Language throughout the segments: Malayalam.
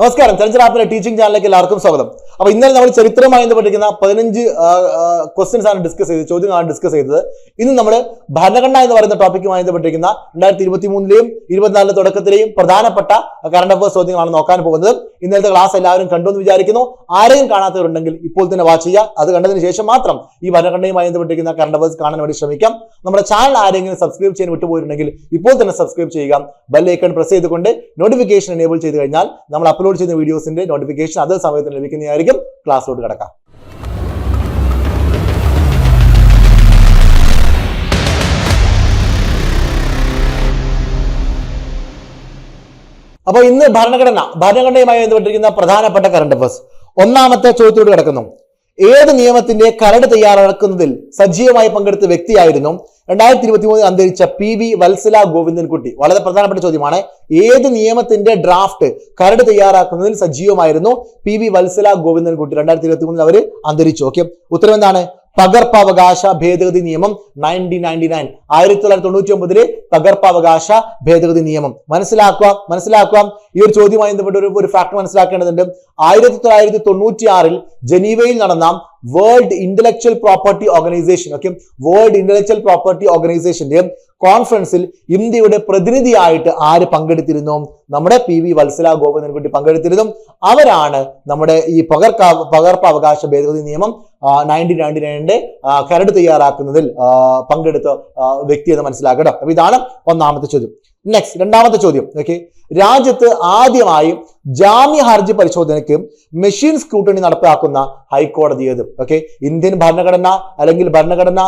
നമസ്കാരം. ചലഞ്ചർ ആപ്പിലെ ടീച്ചിങ് ചാനലിലേക്ക് എല്ലാവർക്കും സ്വാഗതം. അപ്പൊ ഇന്നലെ നമ്മൾ ചരിത്രമായി ബന്ധപ്പെട്ടിരിക്കുന്ന പതിനഞ്ച് ക്വസ്റ്റ്യൻസ് ആണ് ഡിസ്കസ് ചെയ്തത് ചോദ്യങ്ങളാണ് ഡിസ്കസ് ചെയ്തത്. ഇന്ന് നമ്മൾ ഭരണഘടന എന്ന് പറയുന്ന ടോപ്പിക്കുമായി ബന്ധപ്പെട്ടിരിക്കുന്ന രണ്ടായിരത്തി ഇരുപത്തി മൂന്നിലെയും ഇരുപത്തിനാലിലെ തുടക്കത്തിലെയും പ്രധാനപ്പെട്ട കറണ്ട് അഫയേഴ്സ് ചോദ്യങ്ങളാണ് നോക്കാൻ പോകുന്നത്. ഇന്നലത്തെ ക്ലാസ് എല്ലാവരും കണ്ടു എന്ന് വിചാരിക്കുന്നു. ആരെയും കാണാത്തവരുണ്ടെങ്കിൽ ഇപ്പോൾ തന്നെ വാച്ച് ചെയ്യുക. അത് കണ്ടതിന് ശേഷം മാത്രം ഈ ഭരണഘടനയുമായി ബന്ധപ്പെട്ടിരിക്കുന്ന കറണ്ട് അഫയേഴ്സ് കാണാൻ വേണ്ടി ശ്രമിക്കാം. നമ്മുടെ ചാനൽ ആരെങ്കിലും സബ്സ്ക്രൈബ് ചെയ്യാൻ വിട്ടുപോയിട്ടുണ്ടെങ്കിൽ ഇപ്പോൾ തന്നെ സബ്സ്ക്രൈബ് ചെയ്യുക. ബെല്ലൈക്കൺ പ്രസ് ചെയ്തുകൊണ്ട് നോട്ടിഫിക്കേഷൻ എനേബിൾ ചെയ്ത് കഴിഞ്ഞാൽ നമ്മൾ അപ്ലോഡ് ചെയ്യുന്ന വീഡിയോസിന്റെ നോട്ടിഫിക്കേഷൻ അതേ സമയത്ത് ലഭിക്കുന്നതായിരിക്കും ക്ലാസ്സിലോട്ട് കിടക്കാം. അപ്പോൾ ഇന്ന് ഭരണഘടന ഭരണഘടനയുമായി ബന്ധപ്പെട്ടിരിക്കുന്ന പ്രധാനപ്പെട്ട കറണ്ട് അഫേഴ്സ് ഒന്നാമത്തെ ചോദ്യത്തോട് കിടക്കുന്നു. ഏത് നിയമത്തിന്റെ കരട് തയ്യാറാക്കുന്നതിൽ സജീവമായി പങ്കെടുത്ത വ്യക്തിയായിരുന്നു. രണ്ടായിരത്തി ഇരുപത്തി മൂന്നിൽ അന്തരിച്ച പി വി വത്സല ഗോവിന്ദൻകുട്ടി. വളരെ പ്രധാനപ്പെട്ട ചോദ്യമാണ് ഏത് നിയമത്തിന്റെ ഡ്രാഫ്റ്റ് കരട് തയ്യാറാക്കുന്നതിൽ സജീവമായിരുന്നു പി വി വത്സല ഗോവിന്ദൻകുട്ടി? രണ്ടായിരത്തി ഇരുപത്തി മൂന്നിൽ അവർ അന്തരിച്ചു. ഓക്കെ ഉത്തരം എന്താണ് പകർപ്പവകാശ ഭേദഗതി നിയമം നയന്റീൻ നയന്റി നയൻ ആയിരത്തി തൊള്ളായിരത്തി തൊണ്ണൂറ്റി ഒമ്പതിലെ പകർപ്പവകാശ ഭേദഗതി നിയമം. മനസ്സിലാക്കുക മനസ്സിലാക്കുക. ഈ ഒരു ചോദ്യമായി ബന്ധപ്പെട്ട ഒരു ഒരു ഫാക്ട് മനസ്സിലാക്കേണ്ടതുണ്ട്. ആയിരത്തി തൊള്ളായിരത്തി തൊണ്ണൂറ്റി ആറിൽ ജനീവയിൽ നടന്ന world intellectual property organisation okay world intellectual property ഓർഗനൈസേഷന്റെ കോൺഫറൻസിൽ ഇന്ത്യയുടെ പ്രതിനിധിയായിട്ട് ആര് പങ്കെടുത്തിരുന്നു? നമ്മുടെ പി വി വത്സല ഗോപനൻകുട്ടി പങ്കെടുത്തിരുന്നു. അവരാണ് നമ്മുടെ ഈ പകർക്ക പകർപ്പ് അവകാശ ഭേദഗതി നിയമം നയന്റീൻ നയന്റി നയനിന്റെ കരട് തയ്യാറാക്കുന്നതിൽ പങ്കെടുത്ത വ്യക്തി എന്ന് മനസ്സിലാക്കണം അപ്പൊ ഇതാണ് ഒന്നാമത്തെ ചോദ്യം. നെക്സ്റ്റ് രണ്ടാമത്തെ ചോദ്യം. ഓക്കെ രാജ്യത്ത് ആദ്യമായി ജാമ്യ ഹർജി പരിശോധനയ്ക്ക് മെഷീൻ സ്ക്രൂട്ടണി നടപ്പാക്കുന്ന ഹൈക്കോടതി ഏത്? ഓക്കെ ഇന്ത്യൻ ഭരണഘടന അല്ലെങ്കിൽ ഭരണഘടന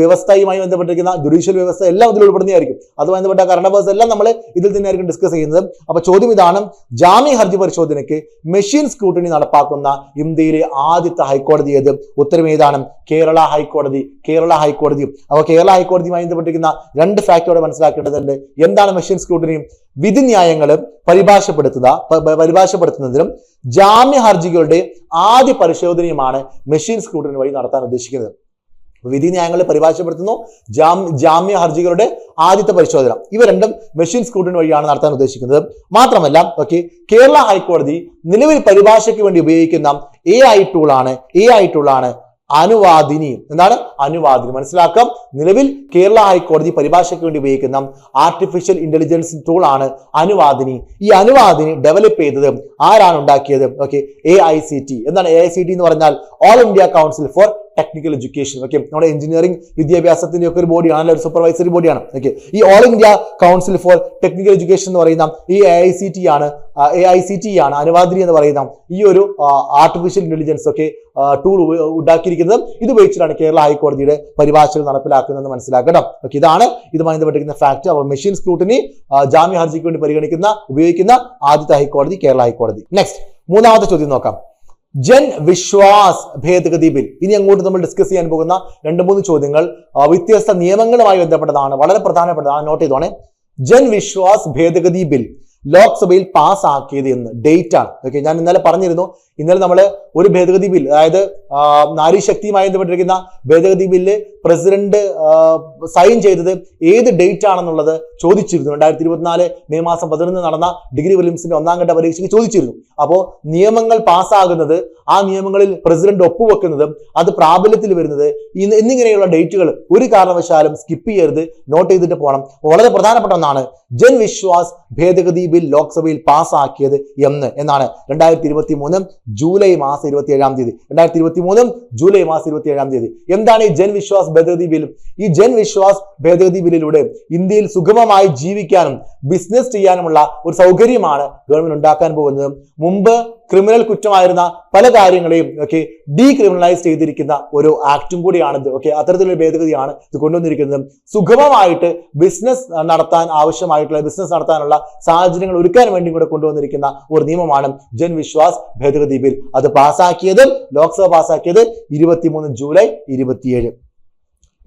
വ്യവസ്ഥയുമായി ബന്ധപ്പെട്ടിരിക്കുന്ന ജുഡീഷ്യൽ വ്യവസ്ഥ എല്ലാം ഇതിൽ ഉൾപ്പെടുന്നതായിരിക്കും. അതുമായി ബന്ധപ്പെട്ട കറണ്ട് അഫേഴ്സ് എല്ലാം നമ്മൾ ഇതിൽ തന്നെയായിരിക്കും ഡിസ്കസ് ചെയ്യുന്നത്. അപ്പൊ ചോദ്യം ഇതാണ് ജാമ്യ ഹർജി പരിശോധനയ്ക്ക് മെഷീൻ സ്ക്രൂട്ടണി നടപ്പാക്കുന്ന ഇന്ത്യയിലെ ആദ്യത്തെ ഹൈക്കോടതി ഏത്? ഉത്തരം ഏതാണ്? കേരള ഹൈക്കോടതി. കേരള ഹൈക്കോടതി അപ്പോൾ കേരള ഹൈക്കോടതിയുമായി ബന്ധപ്പെട്ടിരിക്കുന്ന രണ്ട് ഫാക്ടോടെ മനസ്സിലാക്കേണ്ടതുണ്ട്. എന്താണ് മെഷീൻ സ്ക്രൂട്ടനി വിധിന്യായങ്ങൾ പരിഭാഷപ്പെടുത്തുക പരിഭാഷപ്പെടുത്തുന്നതിനും ജാമ്യ ഹർജികളുടെ ആദ്യ പരിശോധനയുമാണ് മെഷീൻ സ്ക്രൂട്ടനി വഴി നടത്താൻ ഉദ്ദേശിക്കുന്നത്. വിധി ന്യായങ്ങളെ പരിഭാഷപ്പെടുത്തുന്നു ജാം ജാമ്യ ഹർജികളുടെ ആദ്യത്തെ പരിശോധന. ഇവ രണ്ടും മെഷീൻ സ്കൂട്ടിന് വഴിയാണ് നടത്താൻ ഉദ്ദേശിക്കുന്നത്. മാത്രമല്ല ഓക്കെ കേരള ഹൈക്കോടതി നിലവിൽ പരിഭാഷയ്ക്ക് വേണ്ടി ഉപയോഗിക്കുന്ന എ ഐ ടൂളാണ് എ ഐ ടൂളാണ് അനുവാദിനി എന്താണ്? അനുവാദിനി മനസ്സിലാക്കാം? നിലവിൽ കേരള ഹൈക്കോടതി പരിഭാഷയ്ക്ക് വേണ്ടി ഉപയോഗിക്കുന്ന ആർട്ടിഫിഷ്യൽ ഇന്റലിജൻസ് ടൂൾ ആണ് അനുവാദിനി. ഈ അനുവാദിനി ഡെവലപ്പ് ചെയ്തത് ആരാണ് ഉണ്ടാക്കിയത്? Okay A I C T എന്താണ് എ ഐ സി ടി എന്ന് പറഞ്ഞാൽ all India council for technical education okay നമ്മുടെ എഞ്ചിനീയറിംഗ് വിദ്യാഭ്യാസത്തിന്റെ ഒക്കെ ഒരു ബോഡിയാണ് ഒരു സൂപ്പർവൈസറി ബോഡിയാണ് ഓക്കെ ഈ all India council for technical education എന്ന് പറയുന്ന ഈ എ ഐ സി ടി ആണ് എ ഐ സി ടി ആണ് അനുവാദിനി എന്ന് പറയുന്ന ഈ ഒരു ആർട്ടിഫിഷ്യൽ ഇന്റലിജൻസ് ഒക്കെ ടൂൾ ഉണ്ടാക്കിയിരിക്കുന്നത്. ഇത് ഉപയോഗിച്ചിട്ടാണ് കേരള ഹൈക്കോടതിയുടെ പരിഭാഷകൾ നടപ്പിലാക്കുന്നതെന്ന് മനസ്സിലാക്കണം ഓക്കെ ഇതാണ് ഇതുമായി ബന്ധപ്പെട്ടിരിക്കുന്ന ഫാക്ട് അപ്പോൾ മെഷീൻ സ്ക്രൂട്ടിനി ജാമ്യ ഹർജിക്ക് വേണ്ടി പരിഗണിക്കുന്ന ഉപയോഗിക്കുന്ന ആദ്യത്തെ ഹൈക്കോടതി കേരള ഹൈക്കോടതി. നെക്സ്റ്റ് മൂന്നാമത്തെ ചോദ്യം നോക്കാം. ജൻ വിശ്വാസ് ഭേദഗതി ബിൽ. ഇനി അങ്ങോട്ട് നമ്മൾ ഡിസ്കസ് ചെയ്യാൻ പോകുന്ന രണ്ട് മൂന്ന് ചോദ്യങ്ങൾ വ്യത്യസ്ത നിയമങ്ങളുമായി ബന്ധപ്പെട്ടതാണ്. വളരെ പ്രധാനപ്പെട്ടതാണ്. നോട്ട് ചെയ്തോണേ ജൻ വിശ്വാസ് ഭേദഗതി ബിൽ. ലോക്സഭയിൽ പാസ്സാക്കിയത് എന്ന്. ഡേറ്റ് ആണ് ഓക്കെ ഞാൻ ഇന്നലെ പറഞ്ഞിരുന്നു. ഇന്നലെ നമ്മൾ ഒരു ഭേദഗതി ബിൽ അതായത് നാരീശക്തിയുമായി നാരി ശക്തിയുമായി ബന്ധപ്പെട്ടിരിക്കുന്ന ഭേദഗതി ബില്ല് പ്രസിഡന്റ് സൈൻ ചെയ്തത് ഏത് ഡേറ്റ് ആണെന്നുള്ളത് ചോദിച്ചിരുന്നു. രണ്ടായിരത്തി ഇരുപത്തിനാല് മെയ് മാസം പതിനൊന്ന് നടന്ന ഡിഗ്രി വിലിംസിന്റെ ഒന്നാം ഘട്ട പരീക്ഷയ്ക്ക് ചോദിച്ചിരുന്നു. അപ്പോൾ നിയമങ്ങൾ പാസ്സാകുന്നത് ആ നിയമങ്ങളിൽ പ്രസിഡന്റ് ഒപ്പുവെക്കുന്നതും അത് പ്രാബല്യത്തിൽ വരുന്നത് എന്നിങ്ങനെയുള്ള ഡേറ്റുകൾ ഒരു കാരണവശാലും സ്കിപ്പ് ചെയ്യരുത് നോട്ട് ചെയ്തിട്ട് പോകണം. വളരെ പ്രധാനപ്പെട്ട ഒന്നാണ് ജൻ വിശ്വാസ് ഭേദഗതി ബിൽ ലോക്സഭയിൽ പാസ്സാക്കിയത് എന്ന് എന്നാണ് രണ്ടായിരത്തി ഇരുപത്തി മൂന്ന് ജൂലൈ മാസം ഇരുപത്തി ഏഴാം തീയതി. രണ്ടായിരത്തി ഇരുപത്തി മൂന്ന് ജൂലൈ മാസം ഇരുപത്തി ഏഴാം തീയതി. എന്താണ് ഈ ജൻ വിശ്വാസ് ഭേദഗതി ബിൽ ഈ ജൻ വിശ്വാസ് ഭേദഗതി ബില്ലിലൂടെ ഇന്ത്യയിൽ സുഗമമായി ജീവിക്കാനും ബിസിനസ് ചെയ്യാനുമുള്ള ഒരു സൗകര്യമാണ് ഗവൺമെന്റ് ഉണ്ടാക്കാൻ പോകുന്നത്. മുമ്പ് ക്രിമിനൽ കുറ്റമായിരുന്ന പല കാര്യങ്ങളെയും ഒക്കെ ഡീക്രിമിനലൈസ് ചെയ്തിരിക്കുന്ന ഒരു ആക്ടും കൂടിയാണിത്. ഓക്കെ അത്തരത്തിലൊരു ഭേദഗതിയാണ് ഇത് കൊണ്ടുവന്നിരിക്കുന്നത്. സുഗമമായിട്ട് ബിസിനസ് നടത്താൻ ആവശ്യമായിട്ടുള്ള ബിസിനസ് നടത്താനുള്ള സാഹചര്യങ്ങൾ ഒരുക്കാൻ വേണ്ടി കൂടെ കൊണ്ടുവന്നിരിക്കുന്ന ഒരു നിയമമാണ് ജൻ വിശ്വാസ് ഭേദഗതി ബിൽ അത് പാസ്സാക്കിയത് ലോക്സഭ പാസ്സാക്കിയത് ഇരുപത്തിമൂന്ന് ജൂലൈ ഇരുപത്തിയേഴ്.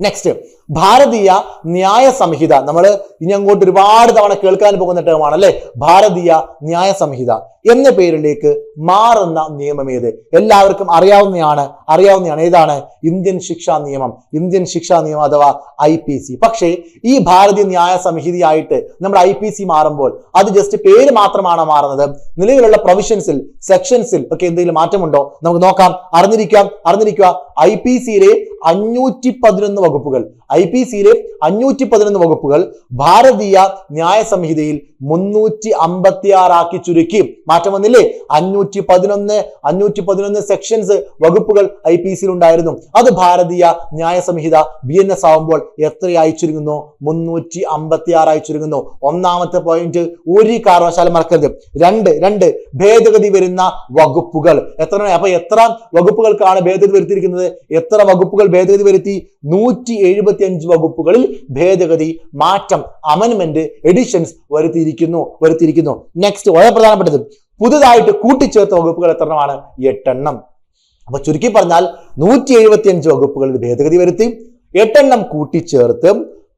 നെക്സ്റ്റ് ഭാരതീയ ന്യായ സംഹിത. നമ്മൾ ഇനി അങ്ങോട്ട് ഒരുപാട് തവണ കേൾക്കാൻ പോകുന്ന ടേമാണ് അല്ലെ ഭാരതീയ ന്യായ സംഹിത. എന്ന പേരിലേക്ക് മാറുന്ന നിയമം ഏത്? എല്ലാവർക്കും അറിയാവുന്നതാണ് അറിയാവുന്നതാണ് ഏതാണ്? ഇന്ത്യൻ ശിക്ഷാ നിയമം. ഇന്ത്യൻ ശിക്ഷാ നിയമം അഥവാ ഐ പി സി പക്ഷേ ഈ ഭാരതീയ ന്യായ സംഹിതയായിട്ട് നമ്മുടെ ഐ പി സി മാറുമ്പോൾ അത് ജസ്റ്റ് പേര് മാത്രമാണ് മാറുന്നത്. നിലവിലുള്ള പ്രൊവിഷൻസിൽ സെക്ഷൻസിൽ ഒക്കെ എന്തെങ്കിലും മാറ്റമുണ്ടോ? നമുക്ക് നോക്കാം. അറിഞ്ഞിരിക്കാം അറിഞ്ഞിരിക്കുക. ഐ പി സിയിലെ അഞ്ഞൂറ്റി പതിനൊന്ന് വകുപ്പുകൾ. ഐ പി സിയിലെ അഞ്ഞൂറ്റി പതിനൊന്ന് വകുപ്പുകൾ ഭാരതീയ ന്യായ സംഹിതയിൽ മുന്നൂറ്റി അമ്പത്തി ആറാക്കി ചുരുക്കി. മാറ്റം വന്നില്ലേ? അഞ്ഞൂറ്റി പതിനൊന്ന് അഞ്ഞൂറ്റി പതിനൊന്ന് സെക്ഷൻസ് വകുപ്പുകൾ ഐ പി സിയിൽ ഉണ്ടായിരുന്നു അത് ഭാരതീയ ന്യായ സംഹിത ബി എൻ എസ് ആവുമ്പോൾ എത്രയായി ചുരുങ്ങുന്നു? മുന്നൂറ്റി അമ്പത്തി ആറായി ചുരുങ്ങുന്നു. ഒന്നാമത്തെ പോയിന്റ് ഒരു കാരണവശാലും മറക്കരുത്. രണ്ട് രണ്ട് ഭേദഗതി വരുന്ന വകുപ്പുകൾ. എത്ര അപ്പൊ എത്ര വകുപ്പുകൾക്കാണ് ഭേദഗതി വരുത്തിയിരിക്കുന്നത്? എത്ര വകുപ്പുകൾ ഭേദഗതി വരുത്തി? നൂറ്റി എഴുപത്തി അഞ്ച് വകുപ്പുകളിൽ ഭേദഗതി മാറ്റം അമൻമെന്റ് എഡിഷൻസ് വരുത്തിയിരിക്കുന്നു വരുത്തിയിരിക്കുന്നു. നെക്സ്റ്റ് വളരെ പ്രധാനപ്പെട്ടത് പുതുതായിട്ട് കൂട്ടിച്ചേർത്ത വകുപ്പുകൾ എത്രണ്ണമാണ് എട്ടെണ്ണം. അപ്പൊ ചുരുക്കി പറഞ്ഞാൽ നൂറ്റി എഴുപത്തിയഞ്ച് വകുപ്പുകളിൽ ഭേദഗതി വരുത്തി എട്ടെണ്ണം കൂട്ടിച്ചേർത്ത്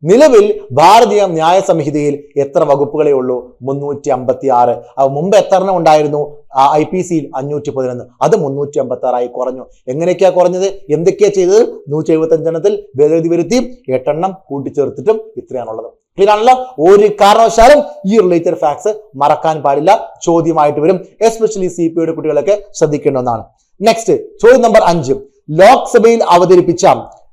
നിലവിൽ ഭാരതീയ ന്യായ സംഹിതയിൽ എത്ര വകുപ്പുകളേ ഉള്ളൂ? മുന്നൂറ്റി അമ്പത്തി ആറ് മുമ്പ് എത്ര എണ്ണം ഉണ്ടായിരുന്നു? ഐ പി സിയിൽ അഞ്ഞൂറ്റി പതിനൊന്ന് അത് മുന്നൂറ്റി അമ്പത്തി ആറായി കുറഞ്ഞു. എങ്ങനെയൊക്കെയാ കുറഞ്ഞത്? എന്തൊക്കെയാ ചെയ്തത്? നൂറ്റി എഴുപത്തി അഞ്ചെണ്ണത്തിൽ ഭേദഗതി വരുത്തി എട്ടെണ്ണം കൂട്ടിച്ചേർത്തിട്ടും ഇത്രയാണുള്ളത്. ക്ലിയർ ഒരു കാരണവശാലും ഈ റിലേറ്റഡ് ഫാക്ട്സ് മറക്കാൻ പാടില്ല. ചോദ്യമായിട്ട് വരും. എസ്പെഷ്യലി സി പി യുടെ കുട്ടികളൊക്കെ ശ്രദ്ധിക്കേണ്ട ഒന്നാണ്. നെക്സ്റ്റ് ചോദ്യം നമ്പർ അഞ്ച്. ലോക്സഭയിൽ അവതരിപ്പിച്ച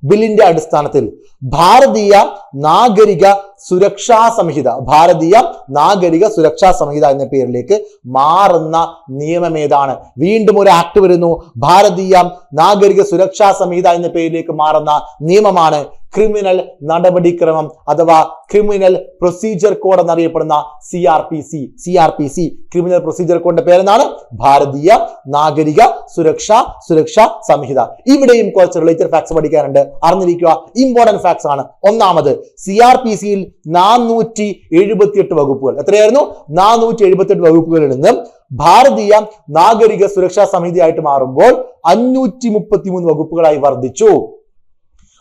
ബില്ലിന്റെ അടിസ്ഥാനത്തിൽ ഭാരതീയ നാഗരിക സുരക്ഷാ സംഹിത ഭാരതീയ നാഗരിക സുരക്ഷാ സംഹിത എന്ന പേരിലേക്ക് മാറുന്ന നിയമം ഏതാണ്? വീണ്ടും ഒരു ആക്ട് വരുന്നു. ഭാരതീയ നാഗരിക സുരക്ഷാ സംഹിത എന്ന പേരിലേക്ക് മാറുന്ന നിയമമാണ് ക്രിമിനൽ നടപടിക്രമം അഥവാ ക്രിമിനൽ പ്രൊസീജിയർ കോഡ് എന്നറിയപ്പെടുന്ന C R P C C R P C criminal procedure കോഡിന്റെ പേരെന്നാണ് ഭാരതീയ നാഗരിക സുരക്ഷ സുരക്ഷാ സംഹിത. ഇവിടെയും കുറച്ച് റിലേറ്റഡ് ഫാക്ട്സ് പഠിക്കാനുണ്ട്. അറിഞ്ഞിരിക്കുക ഇമ്പോർട്ടന്റ് ഫാക്ട്സ് ആണ്. ഒന്നാമത് സി ആർ പി സിയിൽ നാനൂറ്റി എഴുപത്തിയെട്ട് വകുപ്പുകൾ. എത്രയായിരുന്നു? നാനൂറ്റി എഴുപത്തിയെട്ട് വകുപ്പുകളിൽ നിന്ന് ഭാരതീയ നാഗരിക സുരക്ഷാ സമിതിയായിട്ട് മാറുമ്പോൾ അഞ്ഞൂറ്റി മുപ്പത്തി മൂന്ന് വകുപ്പുകളായി വർദ്ധിച്ചു.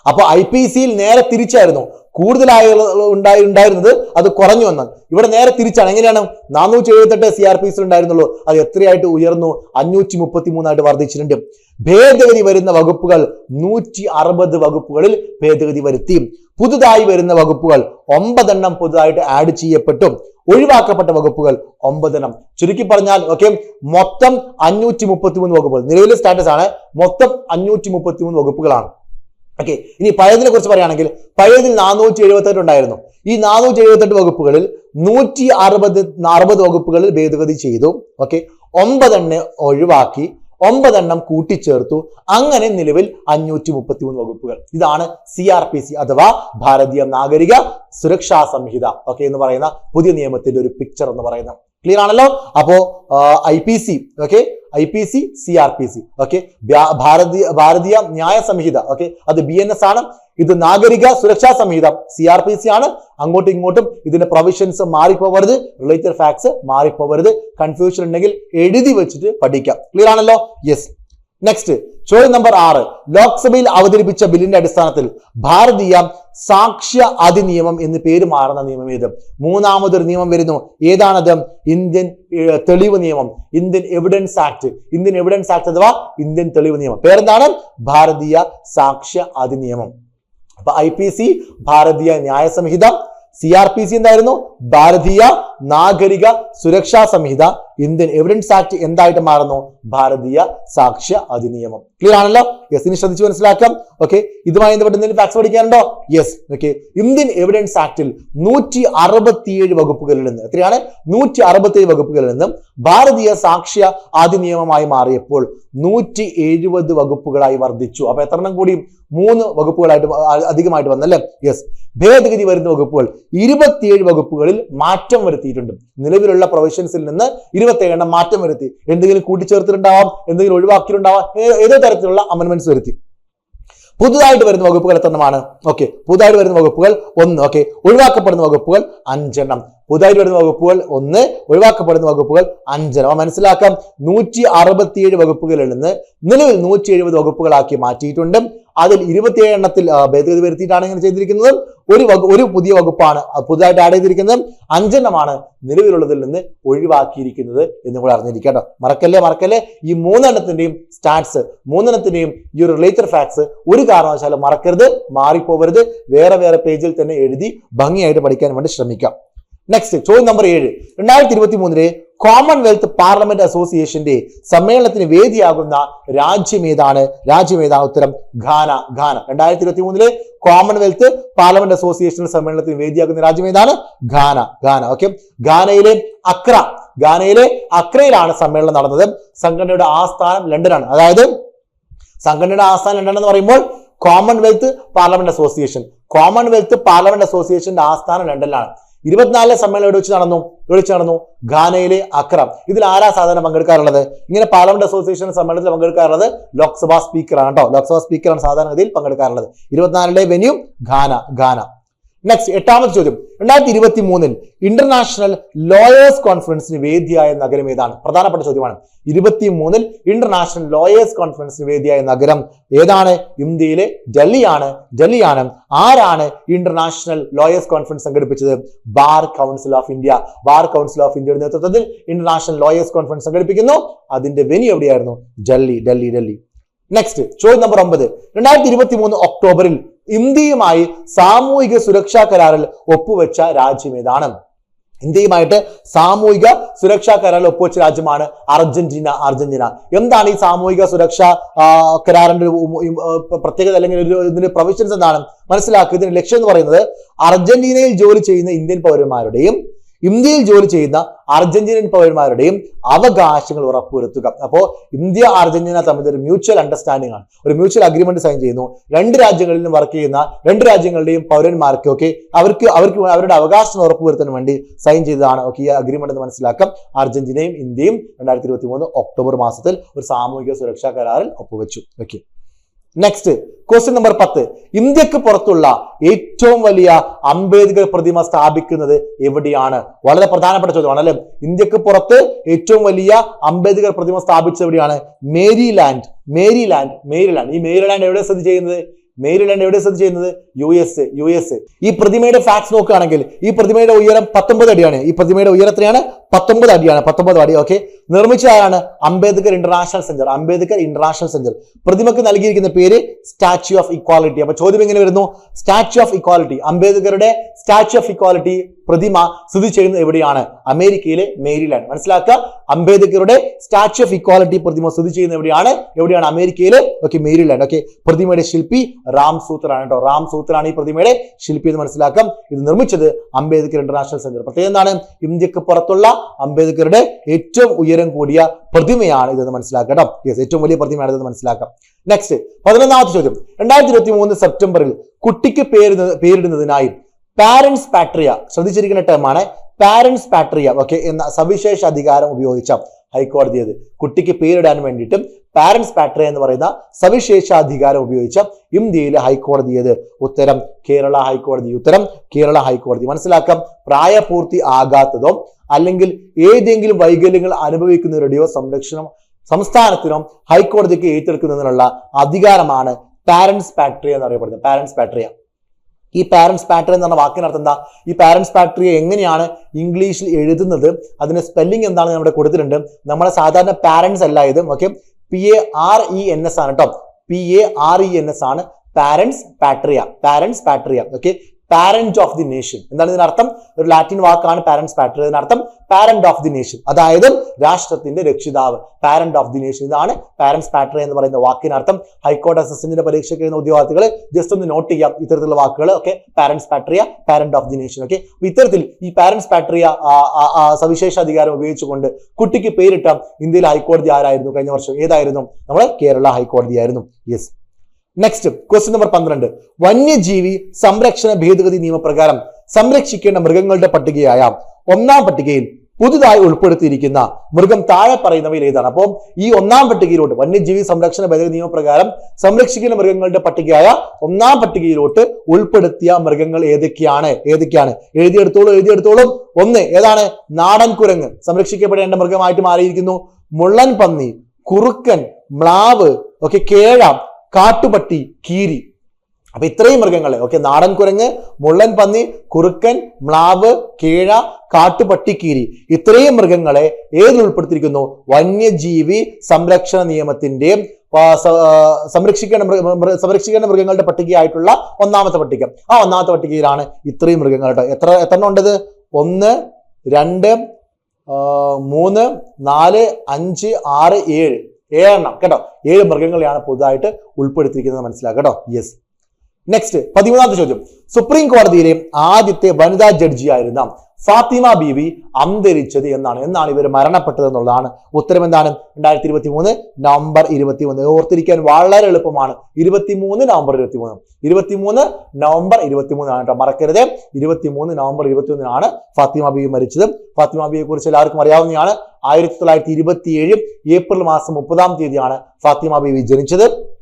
അപ്പൊ ഐ പി സിയിൽ നേരെ തിരിച്ചായിരുന്നു. കൂടുതലായി ഉണ്ടായി ഉണ്ടായിരുന്നത് അത് കുറഞ്ഞു വന്നാൽ. ഇവിടെ നേരെ തിരിച്ചാണ്. എങ്ങനെയാണ്? നാനൂറ്റി എഴുപത്തെട്ട് സി ആർ പി സി ഉണ്ടായിരുന്നുള്ളൂ. അത് എത്രയായിട്ട് ഉയർന്നു? അഞ്ഞൂറ്റി മുപ്പത്തി മൂന്നായിട്ട് വർദ്ധിച്ചിട്ടുണ്ട്. ഭേദഗതി വരുന്ന വകുപ്പുകൾ നൂറ്റി അറുപത് വകുപ്പുകളിൽ ഭേദഗതി വരുത്തി. പുതുതായി വരുന്ന വകുപ്പുകൾ ഒമ്പതെണ്ണം പുതുതായിട്ട് ആഡ് ചെയ്യപ്പെട്ടു. ഒഴിവാക്കപ്പെട്ട വകുപ്പുകൾ ഒമ്പതെണ്ണം. ചുരുക്കി പറഞ്ഞാൽ ഓക്കെ മൊത്തം അഞ്ഞൂറ്റി മുപ്പത്തി മൂന്ന് വകുപ്പുകൾ. നിലവിലെ സ്റ്റാറ്റസ് ആണ്. മൊത്തം അഞ്ഞൂറ്റി മുപ്പത്തി മൂന്ന് വകുപ്പുകളാണ്. ഓക്കെ ഇനി പഴയതിനെ കുറിച്ച് പറയുകയാണെങ്കിൽ പഴയതിൽ നാനൂറ്റി എഴുപത്തെട്ട് ഉണ്ടായിരുന്നു. ഈ നാനൂറ്റി എഴുപത്തെട്ട് വകുപ്പുകളിൽ നൂറ്റി അറുപത് അറുപത് വകുപ്പുകളിൽ ഭേദഗതി ചെയ്തു. ഓക്കെ ഒമ്പതെണ്ണം ഒഴിവാക്കി ഒമ്പതെണ്ണം കൂട്ടിച്ചേർത്തു. അങ്ങനെ നിലവിൽ അഞ്ഞൂറ്റി മുപ്പത്തി മൂന്ന് വകുപ്പുകൾ. ഇതാണ് സി ആർ പി സി അഥവാ ഭാരതീയ നാഗരിക സുരക്ഷാ സംഹിത. ഓക്കെ എന്ന് പറയുന്ന പുതിയ നിയമത്തിന്റെ ഒരു പിക്ചർ എന്ന് പറയുന്നത്. ക്ലിയർ ആണല്ലോ? അപ്പോ I P C okay I P C C R P C okay Bharatiya Bharatiya Nyaya Sanhita okay അത് ബി എൻ എസ് ആണ്. ഇത് Nagarik Suraksha Sanhita C R P C ആണ്. അങ്ങോട്ടും ഇങ്ങോട്ടും ഇതിന്റെ പ്രൊവിഷൻസ് മാറിപ്പോവരുത്. റിലേറ്റഡ് ഫാക്ട്സ് മാറിപ്പോവരുത്. കൺഫ്യൂഷൻ ഉണ്ടെങ്കിൽ എഴുതി വെച്ചിട്ട് പഠിക്കാം. ക്ലിയർ ആണല്ലോ? യെസ് നെക്സ്റ്റ് ചോദ്യം നമ്പർ ആറ്. ലോക്സഭയിൽ അവതരിപ്പിച്ച ബില്ലിന്റെ അടിസ്ഥാനത്തിൽ ഭാരതീയ സാക്ഷ്യ അധിനിയമം എന്ന് പേര് മാറുന്ന നിയമം ഏത്? മൂന്നാമതൊരു നിയമം വരുന്നു. ഏതാണത്? ഇന്ത്യൻ തെളിവ് നിയമം. Indian evidence act. Indian evidence act അഥവാ ഇന്ത്യൻ തെളിവ് നിയമം. പേരെന്താണ്? ഭാരതീയ സാക്ഷ്യ അധിനിയമം. അപ്പൊ I P C Bharatiya Nyaya Sanhita C R P C എന്തായിരുന്നു? ഭാരതീയ നാഗരിക സുരക്ഷാ സംഹിത ഇന്ത്യൻ എവിഡൻസ് ആക്ട് എന്തായിട്ട് മാറുന്നു? ഭാരതീയ സാക്ഷ്യ അധിനിയമം. ക്ലിയർ ആണല്ലോ? യെസ് ഇനി ശ്രദ്ധിച്ച് മനസ്സിലാക്കാം. ഓക്കെ ഇതുമായി ബന്ധപ്പെട്ട് എന്തെങ്കിലും ഫാക്സ് പഠിക്കാനുണ്ടോ? യെസ് ഓക്കെ ഇന്ത്യൻ എവിഡൻസ് ആക്ടിൽ നൂറ്റി അറുപത്തിയേഴ് വകുപ്പുകളിൽ നിന്ന് എത്രയാണ്? നൂറ്റി അറുപത്തിയേഴ് വകുപ്പുകളിൽ നിന്നും ഭാരതീയ സാക്ഷ്യ അധിനിയമമായി മാറിയപ്പോൾ നൂറ്റി എഴുപത് വകുപ്പുകളായി വർദ്ധിച്ചു. അപ്പൊ എത്ര എണ്ണം കൂടി മൂന്ന് വകുപ്പുകളായിട്ട് അധികമായിട്ട് വന്നല്ലേ? യെസ് ഭേദഗതി വരുന്ന വകുപ്പുകൾ ഇരുപത്തിയേഴ് വകുപ്പുകളിൽ മാറ്റം വരുത്തിയിട്ടുണ്ട് നിലവിലുള്ള പ്രൊവിഷൻസിൽ നിന്ന് ഇരുപത്തി ഏഴെണ്ണം മാറ്റം വരുത്തി. എന്തെങ്കിലും കൂട്ടിച്ചേർത്തിട്ടുണ്ടാവാം എന്തെങ്കിലും ഒഴിവാക്കിയിട്ടുണ്ടാവാം ഏതോ തരത്തിലുള്ള അമെന്റ്മെന്റ്സ് വരുത്തി. പുതുതായിട്ട് വരുന്ന വകുപ്പുകൾ എത്രണ്ണമാണ് ഓക്കെ പുതുതായിട്ട് വരുന്ന വകുപ്പുകൾ ഒന്ന് ഓക്കെ ഒഴിവാക്കപ്പെടുന്ന വകുപ്പുകൾ അഞ്ചെണ്ണം. പുതുതായിട്ട് വരുന്ന വകുപ്പുകൾ ഒന്ന് ഒഴിവാക്കപ്പെടുന്ന വകുപ്പുകൾ അഞ്ചെണ്ണം. മനസ്സിലാക്കാം നൂറ്റി അറുപത്തിയേഴ് വകുപ്പുകളിൽ നിന്ന് നിലവിൽ നൂറ്റി എഴുപത് വകുപ്പുകളാക്കി മാറ്റിയിട്ടുണ്ട്. അതിൽ ഇരുപത്തിയേഴ് എണ്ണത്തിൽ ഭേദഗതി വരുത്തിയിട്ടാണ് ഇങ്ങനെ ചെയ്തിരിക്കുന്നത്. ഒരു ഒരു പുതിയ വകുപ്പാണ് പുതുതായിട്ട് ആഡ് ചെയ്തിരിക്കുന്നത്. അഞ്ചെണ്ണമാണ് നിലവിലുള്ളതിൽ നിന്ന് ഒഴിവാക്കിയിരിക്കുന്നത് എന്ന് കൂടെ അറിഞ്ഞിരിക്കട്ടോ മറക്കല്ലേ മറക്കല്ലേ? ഈ മൂന്നെണ്ണത്തിന്റെയും സ്റ്റാറ്റ്സ് മൂന്നെണ്ണത്തിന്റെയും ഈ ഒരു റിലേറ്റഡ് ഫാക്ട്സ് ഒരു കാരണവശാലും മറക്കരുത് മാറിപ്പോവരുത്. വേറെ വേറെ പേജിൽ തന്നെ എഴുതി ഭംഗിയായിട്ട് പഠിക്കാൻ വേണ്ടി ശ്രമിക്കാം. നെക്സ്റ്റ് ചോദ്യം നമ്പർ ഏഴ്. രണ്ടായിരത്തി ഇരുപത്തി മൂന്നിലെ കോമൺവെൽത്ത് പാർലമെന്റ് അസോസിയേഷന്റെ സമ്മേളനത്തിന് വേദിയാകുന്ന രാജ്യം ഏതാണ്? രാജ്യം ഏതാണ്? ഉത്തരം ഘാന ഘാന. രണ്ടായിരത്തി ഇരുപത്തി മൂന്നിലെ കോമൺവെൽത്ത് പാർലമെന്റ് അസോസിയേഷൻ സമ്മേളനത്തിന് വേദിയാകുന്ന രാജ്യം ഏതാണ്? Ghana Ghana. ഓക്കെ ഘാനയിലെ അക്ര ഘാനയിലെ അക്രയിലാണ് സമ്മേളനം നടന്നത്. സംഘടനയുടെ ആസ്ഥാനം ലണ്ടനാണ്. അതായത് സംഘടനയുടെ ആസ്ഥാനം ലണ്ടൻ എന്ന് പറയുമ്പോൾ commonwealth parliament association commonwealth parliament അസോസിയേഷന്റെ ആസ്ഥാനം ലണ്ടനിലാണ്. ഇരുപത്തിനാലിലെ സമ്മേളനം എവിടെ വെച്ച് നടന്നു? എവിടെ വെച്ച് നടന്നു? ഘാനയിലെ അക്രം. ഇതിൽ ആരാ സാധാരണ പങ്കെടുക്കാറുള്ളത്? ഇങ്ങനെ പാർലമെന്റ് അസോസിയേഷൻ സമ്മേളനത്തിൽ പങ്കെടുക്കാറുള്ളത് ലോക്സഭാ സ്പീക്കറാണ് കേട്ടോ. ലോക്സഭാ സ്പീക്കറാണ് സാധാരണ സാധാരണഗതിയിൽ പങ്കെടുക്കാറുള്ളത്. ഇരുപത്തിനാലിലെ വെന്യൂ ഘാന ഘാന. നെക്സ്റ്റ് എട്ടാമത്തെ ചോദ്യം. രണ്ടായിരത്തി ഇരുപത്തി മൂന്നിൽ ഇന്റർനാഷണൽ ലോയേഴ്സ് കോൺഫറൻസിന് വേദിയായ നഗരം ഏതാണ്? പ്രധാനപ്പെട്ട ചോദ്യമാണ്. ഇരുപത്തി മൂന്നിൽ ഇന്റർനാഷണൽ ലോയേഴ്സ് കോൺഫറൻസിന് വേദിയായ നഗരം ഏതാണ്? ഇന്ത്യയിലെ ഡൽഹിയാണ്. ഡൽഹിയാണ്. ആരാണ് ഇന്റർനാഷണൽ ലോയേഴ്സ് കോൺഫറൻസ് സംഘടിപ്പിച്ചത്? Bar council of India. Bar council of ഇന്ത്യയുടെ നേതൃത്വത്തിൽ ഇന്റർനാഷണൽ ലോയേഴ്സ് കോൺഫറൻസ് സംഘടിപ്പിക്കുന്നു. അതിന്റെ വെനി എവിടെയായിരുന്നു? ഡൽഹി ഡൽഹി ഡൽഹി. നെക്സ്റ്റ് ചോദ്യം നമ്പർ ഒമ്പത്. രണ്ടായിരത്തി ഇരുപത്തി മൂന്ന് ഒക്ടോബറിൽ ഇന്ത്യയുമായി സാമൂഹിക സുരക്ഷാ കരാറിൽ ഒപ്പുവെച്ച രാജ്യം ഏതാണ്? ഇന്ത്യയുമായിട്ട് സാമൂഹിക സുരക്ഷാ കരാറിൽ ഒപ്പുവെച്ച രാജ്യമാണ് അർജന്റീന അർജന്റീന. എന്താണ് ഈ സാമൂഹിക സുരക്ഷാ കരാറിന്റെ പ്രത്യേകത അല്ലെങ്കിൽ ഒരു ഇതിന്റെ പ്രൊവിഷൻസ് എന്താണ്? മനസ്സിലാക്കുക. ഇതിന്റെ ലക്ഷ്യം എന്ന് പറയുന്നത് അർജന്റീനയിൽ ജോലി ചെയ്യുന്ന ഇന്ത്യൻ പൗരന്മാരുടെയും ഇന്ത്യയിൽ ജോലി ചെയ്യുന്ന അർജന്റീനിയൻ പൗരന്മാരുടെയും അവകാശങ്ങൾ ഉറപ്പുവരുത്തുക. അപ്പോൾ ഇന്ത്യ അർജന്റീന തമ്മിൽ ഒരു മ്യൂച്വൽ അണ്ടർസ്റ്റാൻഡിംഗ് ആണ്. ഒരു മ്യൂച്വൽ അഗ്രിമെന്റ് സൈൻ ചെയ്യുന്നു. രണ്ട് രാജ്യങ്ങളിലും വർക്ക് ചെയ്യുന്ന രണ്ട് രാജ്യങ്ങളുടെയും പൗരന്മാർക്ക് ഒക്കെ അവർക്ക് അവർക്ക് അവരുടെ അവകാശങ്ങൾ ഉറപ്പുവരുത്താൻ വേണ്ടി സൈൻ ചെയ്തതാണ്. ഓക്കെ ഈ അഗ്രിമെന്റ് എന്ന് മനസ്സിലാക്കാം. അർജന്റീനയും ഇന്ത്യയും രണ്ടായിരത്തി ഇരുപത്തി മൂന്ന് ഒക്ടോബർ മാസത്തിൽ ഒരു സാമൂഹിക സുരക്ഷാ കരാറിൽ ഒപ്പുവെച്ചു. ഓക്കെ. നെക്സ്റ്റ് ക്വസ്റ്റ്യൻ നമ്പർ പത്ത്. ഇന്ത്യയ്ക്ക് പുറത്തുള്ള ഏറ്റവും വലിയ അംബേദ്കർ പ്രതിമ സ്ഥാപിക്കുന്നത് എവിടെയാണ്? വളരെ പ്രധാനപ്പെട്ട ചോദ്യമാണ് അല്ലെ? ഇന്ത്യയ്ക്ക് പുറത്ത് ഏറ്റവും വലിയ അംബേദ്കർ പ്രതിമ സ്ഥാപിച്ചത് എവിടെയാണ്? Maryland Maryland Maryland. ഈ മേരിലാൻഡ് എവിടെ സ്ഥിതി ചെയ്യുന്നത്? മേരിലാൻഡ് എവിടെ സ്ഥിതി ചെയ്യുന്നത്? യു എസ് യു എസ് ഈ പ്രതിമയുടെ ഫാക്ട്സ് നോക്കുകയാണെങ്കിൽ ഈ പ്രതിമയുടെ ഉയരം പത്തൊമ്പത് അടിയാണ്. ഈ പ്രതിമയുടെ ഉയരം എത്രയാണ്? പത്തൊമ്പത് അടിയാണ്. പത്തൊമ്പത് അടി ഓക്കെ നിർമ്മിച്ച ആരാണ്? Ambedkar international centre Ambedkar international centre പ്രതിമക്ക് നൽകിയിരിക്കുന്ന പേര് സ്റ്റാച്യു ഓഫ് ഇക്വാലിറ്റി അപ്പൊ ചോദ്യം എങ്ങനെ വരുന്നു? സ്റ്റാച്യു ഓഫ് ഇക്വാലിറ്റി അംബേദ്കറുടെ സ്റ്റാച്യു ഓഫ് ഇക്വാലിറ്റി പ്രതിമ സ്ഥിതി ചെയ്യുന്നത് എവിടെയാണ്? അമേരിക്കയിലെ മേരിലാൻഡ്. മനസ്സിലാക്കുക? അംബേദ്കറുടെ സ്റ്റാച്യു ഓഫ് ഇക്വാലിറ്റി പ്രതിമ സ്ഥിതി ചെയ്യുന്നത് എവിടെയാണ്? എവിടെയാണ്? അമേരിക്കയിലെ ഓക്കെ മേരിലാൻഡ്. ഓക്കെ പ്രതിമയുടെ ശില്പി റാം സൂത്രാണ് കേട്ടോ. റാം സൂത്രാണ് ഈ പ്രതിമയുടെ ശില്പി എന്ന് മനസ്സിലാക്കാം. ഇത് നിർമ്മിച്ചത് അംബേദ്കർ ഇന്റർനാഷണൽ സെന്റർ. പ്രത്യേകം എന്താണ്? ഇന്ത്യയ്ക്ക് പുറത്തുള്ള അംബേദ്കറുടെ ഏറ്റവും ഉയരം കൂടിയ പ്രതിമയാണ് ഇതെന്ന് മനസ്സിലാക്കാം കേട്ടോ. യെസ് ഏറ്റവും വലിയ പ്രതിമയാണ് ഇതെന്ന് മനസ്സിലാക്കാം. നെക്സ്റ്റ് പതിനൊന്നാമത്തെ ചോദ്യം. രണ്ടായിരത്തി ഇരുപത്തി മൂന്ന് സെപ്റ്റംബറിൽ കുട്ടിക്ക് പേര് പേരിടുന്നതിനായി പാരന്റ്സ് പാട്രിയ ശ്രദ്ധിച്ചിരിക്കുന്ന ടേമാണ് പാരൻസ് പാട്രിയ ഓക്കെ എന്ന സവിശേഷ അധികാരം ഉപയോഗിച്ച ഹൈക്കോടതി അത് കുട്ടിക്ക് പേരിടാൻ വേണ്ടിയിട്ടും പാരൻസ് പാട്രിയ എന്ന് പറയുന്ന സവിശേഷ അധികാരം ഉപയോഗിച്ച ഇന്ത്യയിലെ ഹൈക്കോടതി ഉത്തരം കേരള ഹൈക്കോടതി. ഉത്തരം കേരള ഹൈക്കോടതി. മനസ്സിലാക്കാം. പ്രായപൂർത്തി ആകാത്തതോ അല്ലെങ്കിൽ ഏതെങ്കിലും വൈകല്യങ്ങൾ അനുഭവിക്കുന്നവരുടെയോ സംരക്ഷണം സംസ്ഥാനത്തിനോ ഹൈക്കോടതിക്ക് ഏറ്റെടുക്കുന്നതിനുള്ള അധികാരമാണ് പാരൻസ് പാട്രിയ എന്ന് അറിയപ്പെടുന്നത്. പാരൻസ് പാട്രിയ ഈ പാരൻസ് പാട്രി എന്ന് പറഞ്ഞ വാക്കിനർത്ഥം എന്താ? ഈ പാരൻസ് പാട്രിയെ എങ്ങനെയാണ് ഇംഗ്ലീഷിൽ എഴുതുന്നത്? അതിന്റെ സ്പെല്ലിംഗ് എന്താണ് നമ്മുടെ കൊടുത്തിട്ടുണ്ട് നമ്മളെ സാധാരണ പാരൻസ് അല്ല ഇത് okay P A R E N S ആണ് കേട്ടോ P A R E N S ആണ് parens patriae parens patriae okay parent of the nation എന്താണ് ഇതിനർത്ഥം ഒരു ലാറ്റിൻ വാക്കാണ് പാരന്റ്സ് പാറ്റർ ഇതിനർത്ഥം പാരന്റ് ഓഫ് ദി നേഷൻ അതായത് രാഷ്ട്രത്തിന്റെ രക്ഷിതാവ് പാരന്റ് ഓഫ് ദി നേഷൻ ഇതാണ് പാരന്റ്സ് പാറ്റർ എന്ന് പറയുന്ന വാക്കിനർത്ഥം ഹൈക്കോടതി അസിസ്റ്റന്റിന്റെ പരീക്ഷയ്ക്ക് എഴുതുന്ന ഉദ്യോഗാർത്ഥികൾ ജസ്റ്റ് ഒന്ന് നോട്ട് ചെയ്യാം ഇത്തരത്തിലുള്ള വാക്കുകൾ okay? Parents patriae parent of the nation okay? ഇത്തരത്തിൽ ഈ പാരന്റ്സ് പാട്രിയ സവിശേഷ അധികാരം ഉപയോഗിച്ചുകൊണ്ട് കുട്ടിക്ക് പേരിട്ട ഇന്ത്യയിലെ ഹൈക്കോടതി ആരായിരുന്നു? കഴിഞ്ഞ വർഷം ഏതായിരുന്നു? നമ്മുടെ കേരള ഹൈക്കോടതി ആയിരുന്നു. യെസ് നെക്സ്റ്റ് ക്വസ്റ്റ്യൻ നമ്പർ പന്ത്രണ്ട്. വന്യജീവി സംരക്ഷണ ഭേദഗതി നിയമപ്രകാരം സംരക്ഷിക്കേണ്ട മൃഗങ്ങളുടെ പട്ടികയായ ഒന്നാം പട്ടികയിൽ പുതുതായി ഉൾപ്പെടുത്തിയിരിക്കുന്ന മൃഗം താഴെ പറയുന്നവയിൽ ഏതാണ്? അപ്പോൾ ഈ ഒന്നാം പട്ടികയിലോട്ട് വന്യജീവി സംരക്ഷണ ഭേദഗതി നിയമപ്രകാരം സംരക്ഷിക്കുന്ന മൃഗങ്ങളുടെ പട്ടികയായ ഒന്നാം പട്ടികയിലോട്ട് ഉൾപ്പെടുത്തിയ മൃഗങ്ങൾ ഏതൊക്കെയാണ്? ഏതൊക്കെയാണ്? എഴുതിയെടുത്തോളും എഴുതിയെടുത്തോളും. ഒന്ന് ഏതാണ്? നാടൻ കുരങ്ങ് സംരക്ഷിക്കപ്പെടേണ്ട മൃഗമായിട്ട് മാറിയിരിക്കുന്നു. മുള്ളൻ പന്നി കുറുക്കൻ മ്ലാവ് ഒക്കെ കേഴ കാട്ടുപട്ടി കീരി. അപ്പൊ ഇത്രയും മൃഗങ്ങളെ. ഓക്കെ നാടൻ കുരങ്ങ് മുള്ളൻ പന്നി കുറുക്കൻ മ്ലാവ് കീഴ കാട്ടുപട്ടിക്കീരി ഇത്രയും മൃഗങ്ങളെ ഏതിൽ ഉൾപ്പെടുത്തിയിരിക്കുന്നു? വന്യജീവി സംരക്ഷണ നിയമത്തിന്റെ സംരക്ഷിക്കേണ്ട സംരക്ഷിക്കേണ്ട മൃഗങ്ങളുടെ പട്ടികയായിട്ടുള്ള ഒന്നാമത്തെ പട്ടിക. ആ ഒന്നാമത്തെ പട്ടികയിലാണ് ഇത്രയും മൃഗങ്ങൾ കേട്ടോ. എത്ര എത്ര ഉണ്ടത്? ഒന്ന് രണ്ട് മൂന്ന് നാല് അഞ്ച് ആറ് ഏഴ്. ഏഴെണ്ണം. കേട്ടോ? ഏഴ് മൃഗങ്ങളെയാണ് പുതുതായിട്ട് ഉൾപ്പെടുത്തിയിരിക്കുന്നത്. മനസ്സിലാക്കുക കേട്ടോ? യെസ് നെക്സ്റ്റ് പതിമൂന്നാമത്തെ ചോദ്യം. സുപ്രീം കോടതിയിലെ ആദ്യത്തെ വനിതാ ജഡ്ജിയായിരുന്ന ഫാത്തിമ ബീവി അന്തരിച്ചത് എന്നാണ്. എന്നാണ് ഇവർ മരണപ്പെട്ടത് എന്നുള്ളതാണ് ഉത്തരം എന്താണ്? രണ്ടായിരത്തി ഇരുപത്തി മൂന്ന് നവംബർ ഇരുപത്തി മൂന്ന് ഓർത്തിരിക്കാൻ വളരെ എളുപ്പമാണ്. ഇരുപത്തി മൂന്ന് നവംബർ ഇരുപത്തി മൂന്ന് ഇരുപത്തി മൂന്ന് നവംബർ ഇരുപത്തി മൂന്നാണ് കേട്ടോ. മറക്കരുത്. ഇരുപത്തി മൂന്ന് നവംബർ ഇരുപത്തി ഒന്നിനാണ് ഫാത്തിമ ബീവി മരിച്ചത്. ഫാത്തിമ ബീവിയെ കുറിച്ച് എല്ലാവർക്കും അറിയാവുന്നതാണ്. ആയിരത്തി തൊള്ളായിരത്തി ഇരുപത്തി ഏഴ് ഏപ്രിൽ മാസം മുപ്പതാം തീയതിയാണ് ഫാത്തിമ ബീവി ജനിച്ചത്.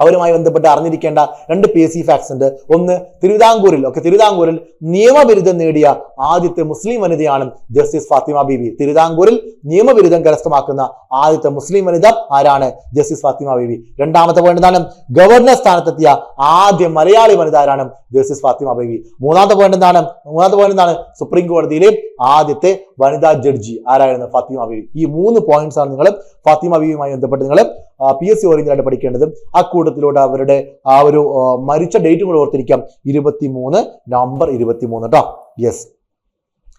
അവരുമായി ബന്ധപ്പെട്ട് അറിഞ്ഞിരിക്കേണ്ട രണ്ട് പി എസ് സി ഫാക്ട്സ് ഉണ്ട്. ഒന്ന് തിരുവിതാംകൂറിൽ ഒക്കെ തിരുവിതാംകൂറിൽ നിയമബിരുദം നേടിയ ആദ്യത്തെ മുസ്ലിം വനിതയാണ് ജസ്റ്റിസ് ഫാത്തിമ ബീവി. തിരുവിതാംകൂറിൽ നിയമബിരുദം കരസ്ഥമാക്കുന്ന ആദ്യത്തെ മുസ്ലിം വനിത ആരാണ്? ജസ്റ്റിസ് ഫാത്തിമ ബീവി. രണ്ടാമത്തെ പോയിന്റ് എന്താണ്? ഗവർണർ സ്ഥാനത്തെത്തിയ ആദ്യ മലയാളി വനിത ആരാണ്? ജസ്റ്റിസ് ഫാത്തിമ ബീവി. മൂന്നാമത്തെ പോയിന്റ് എന്താണ്? മൂന്നാമത്തെ പോയിന്റ് എന്താണ്? സുപ്രീം കോടതിയിലെ ആദ്യത്തെ വനിതാ ജഡ്ജി ആരായിരുന്നു ഫാത്തിമ ബീവി. ഈ മൂന്ന് പോയിന്റ്സ് ആണ് നിങ്ങൾ ഫാത്തിമ ബീവിയുമായി ബന്ധപ്പെട്ട് നിങ്ങൾ പി എസ് സി ഓറിയന്റഡ് പഠിക്കേണ്ടത് ആ കൂട്ടത്തിലൂടെ അവരുടെ ആ ഒരു മരിച്ച ഡേറ്റും കൂടെ ഓർത്തിരിക്കാം. ഇരുപത്തി മൂന്ന് നവംബർ ഇരുപത്തി മൂന്ന് കേട്ടോ യെസ്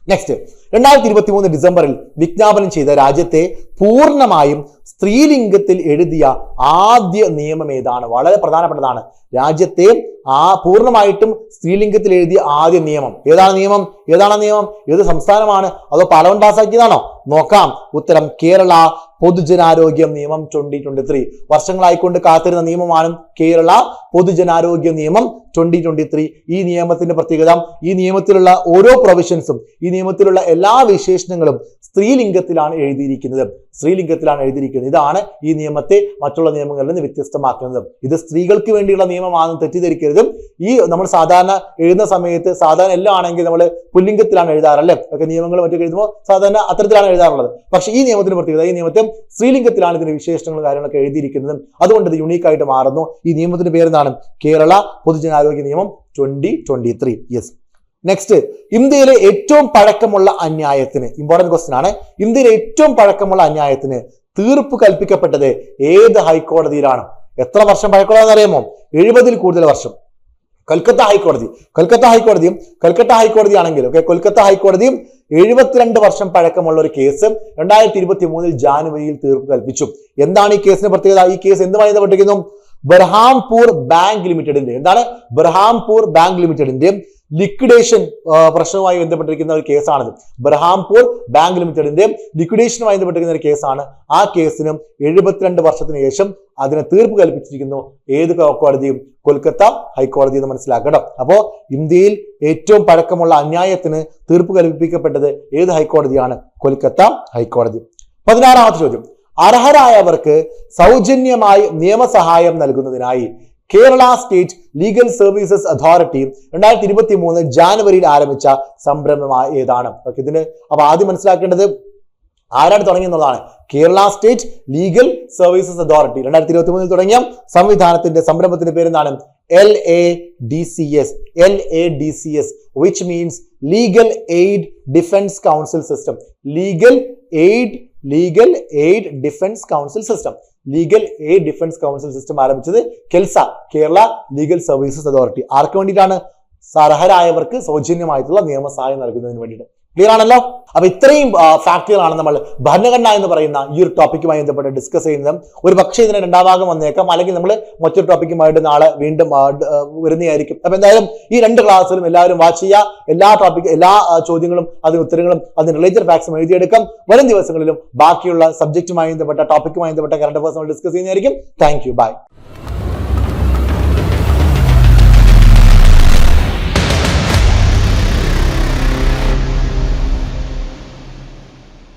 നെക്സ്റ്റ് രണ്ടായിരത്തി ഇരുപത്തി മൂന്ന് ഡിസംബറിൽ വിജ്ഞാപനം ചെയ്ത രാജ്യത്തെ പൂർണമായും സ്ത്രീലിംഗത്തിൽ എഴുതിയ ആദ്യ നിയമം ഏതാണ്? വളരെ പ്രധാനപ്പെട്ടതാണ്. രാജ്യത്തെ ആ പൂർണമായിട്ടും സ്ത്രീലിംഗത്തിൽ എഴുതിയ ആദ്യ നിയമം. ഏതാണ് നിയമം? ഏതാണ് നിയമം? ഏത് സംസ്ഥാനമാണ്? അതോ പാർലമെന്റ് പാസ്സാക്കിയതാണോ നോക്കാം. ഉത്തരം കേരള പൊതുജനാരോഗ്യ നിയമം ട്വന്റി ട്വന്റി ത്രീ വർഷങ്ങളായിക്കൊണ്ട് കാത്തിരുന്ന നിയമമാണ് കേരള പൊതുജനാരോഗ്യ നിയമം. ട്വന്റി ട്വന്റി ത്രീ ഈ നിയമത്തിന്റെ പ്രത്യേകത ഈ നിയമത്തിലുള്ള ഓരോ പ്രൊവിഷൻസും ഈ നിയമത്തിലുള്ള എല്ലാ വിശേഷണങ്ങളും സ്ത്രീലിംഗത്തിലാണ് എഴുതിയിരിക്കുന്നത്. സ്ത്രീലിംഗത്തിലാണ് എഴുതിയിരിക്കുന്നത്. ഇതാണ് ഈ നിയമത്തെ മറ്റുള്ള നിയമങ്ങളിൽ നിന്ന് വ്യത്യസ്തമാക്കുന്നത്. ഇത് സ്ത്രീകൾക്ക് വേണ്ടിയുള്ള നിയമമാണെന്ന് തെറ്റിദ്ധരിക്കരുതും. ഈ നമ്മൾ സാധാരണ എഴുതുന്ന സമയത്ത് സാധാരണ എല്ലാം ആണെങ്കിൽ നമ്മൾ പുല്ലിംഗത്തിലാണ് എഴുതാറല്ലേ? ഒക്കെ നിയമങ്ങൾ മറ്റൊക്കെ എഴുതുമ്പോൾ സാധാരണ അത്തരത്തിലാണ് എഴുതാറുള്ളത്. പക്ഷേ ഈ നിയമത്തിന് പ്രത്യേകത ഈ നിയമത്തെ സ്ത്രീലിംഗത്തിലാണ് ഇതിന് വിശേഷണങ്ങളും കാര്യങ്ങളൊക്കെ എഴുതിയിരിക്കുന്നതും. അതുകൊണ്ട് ഇത് യുണീക്കായിട്ട് മാറുന്നു. ഈ നിയമത്തിന്റെ പേരെന്താണ്? കേരള പൊതുജനാരോഗ്യ നിയമം? Twenty twenty three yes next ഇന്ത്യയിലെ ഏറ്റവും പഴക്കമുള്ള അന്യായത്തിന് ഇമ്പോർട്ടന്റ് ക്വസ്റ്റൻ ആണ്. ഇന്ത്യയിലെ ഏറ്റവും പഴക്കമുള്ള അന്യായത്തിന് തീർപ്പ് കൽപ്പിക്കപ്പെട്ടത് ഏത് ഹൈക്കോടതിയിലാണ്? എത്ര വർഷം പഴക്കമുള്ളതെന്ന് അറിയാമോ? എഴുപതിൽ കൂടുതൽ വർഷം. കൊൽക്കത്ത ഹൈക്കോടതി. കൊൽക്കത്ത ഹൈക്കോടതിയും കൊൽക്കത്ത ഹൈക്കോടതി ആണെങ്കിൽ ഓക്കെ കൊൽക്കത്ത ഹൈക്കോടതിയും എഴുപത്തിരണ്ട് വർഷം പഴക്കമുള്ള ഒരു കേസ് രണ്ടായിരത്തി ഇരുപത്തി മൂന്നിൽ ജാനുവരിയിൽ തീർപ്പ് കൽപ്പിച്ചു. എന്താണ് ഈ കേസിന് പ്രത്യേകത? ഈ കേസ് എന്തുമായി ബന്ധപ്പെട്ടിരിക്കുന്നു? ബർഹാംപൂർ ബാങ്ക് ലിമിറ്റഡിന്റെ എന്താണ്? ബർഹാംപൂർ ബാങ്ക് ലിമിറ്റഡിന്റെ ലിക്വിഡേഷൻ പ്രശ്നവുമായി ബന്ധപ്പെട്ടിരിക്കുന്ന ഒരു കേസാണിത്. ബർഹാംപൂർ ബാങ്ക് ലിമിറ്റഡിന്റെ ലിക്വിഡേഷനുമായി ബന്ധപ്പെട്ടിരിക്കുന്ന ഒരു കേസാണ്. ആ കേസിനും എഴുപത്തിരണ്ട് വർഷത്തിന് ശേഷം അതിനെ തീർപ്പ് കൽപ്പിച്ചിരിക്കുന്നു. ഏത് കോടതിയും? കൊൽക്കത്ത ഹൈക്കോടതി എന്ന് മനസ്സിലാക്കണം അപ്പോൾ ഇന്ത്യയിൽ ഏറ്റവും പഴക്കമുള്ള അന്യായത്തിന് തീർപ്പ് കൽപ്പിക്കപ്പെട്ടത് ഏത് ഹൈക്കോടതിയാണ്? കൊൽക്കത്ത ഹൈക്കോടതി. പതിനാറാമത്തെ ചോദ്യം. അർഹരായവർക്ക് സൗജന്യമായി നിയമസഹായം നൽകുന്നതിനായി Kerala state legal services authority രണ്ടായിരത്തി ഇരുപത്തി മൂന്ന് ജാനുവരിയിൽ ആരംഭിച്ച സംരംഭമായ ഏതാണ്? ഇതിന് അപ്പൊ ആദ്യം മനസ്സിലാക്കേണ്ടത് ആരാണ് തുടങ്ങിയെന്നുള്ളതാണ്. Kerala state legal services authority രണ്ടായിരത്തി ഇരുപത്തി മൂന്നിൽ തുടങ്ങിയ സംവിധാനത്തിന്റെ സംരംഭത്തിന്റെ പേരെന്താണ്? L A D C S. L A D C S which means legal aid defence counsel system legal aid legal aid defence counsel system legal aid defence counsel system ആരംഭിച്ചത് KELSA Kerala legal services authority ആർക്ക് വേണ്ടിയിട്ടാണ്? അർഹരായവർക്ക് സൗജന്യമായിട്ടുള്ള നിയമസഹായം നൽകുന്നതിന് വേണ്ടിയിട്ട്. ക്ലിയർ ആണല്ലോ? അപ്പൊ ഇത്രയും ഫാക്ടുകളാണ് നമ്മൾ ഭരണഘടന എന്ന് പറയുന്ന ഈ ഒരു ടോപ്പിക്കുമായി ബന്ധപ്പെട്ട് ഡിസ്കസ് ചെയ്യുന്നത്. ഒരു പക്ഷേ ഇതിന് രണ്ടാം ഭാഗം വന്നേക്കാം. അല്ലെങ്കിൽ നമ്മൾ മറ്റൊരു ടോപ്പിക്കുമായിട്ട് നാളെ വീണ്ടും വരുന്നതായിരിക്കും. അപ്പൊ എന്തായാലും ഈ രണ്ട് ക്ലാസ്സിലും എല്ലാവരും വാച്ച് ചെയ്യുക. എല്ലാ ടോപ്പിക് എല്ലാ ചോദ്യങ്ങളും അതിന് ഉത്തരങ്ങളും അതിന് റിലേറ്റഡ് ഫാക്ട്സും എഴുതിയെടുക്കാം. വരും ദിവസങ്ങളിലും ബാക്കിയുള്ള സബ്ജക്റ്റുമായി ബന്ധപ്പെട്ട ടോപ്പിക്കുമായി ബന്ധപ്പെട്ട കറണ്ട് അഫേഴ്സ് നമ്മൾ ഡിസ്കസ് ചെയ്യുന്നതായിരിക്കും. Thank you bye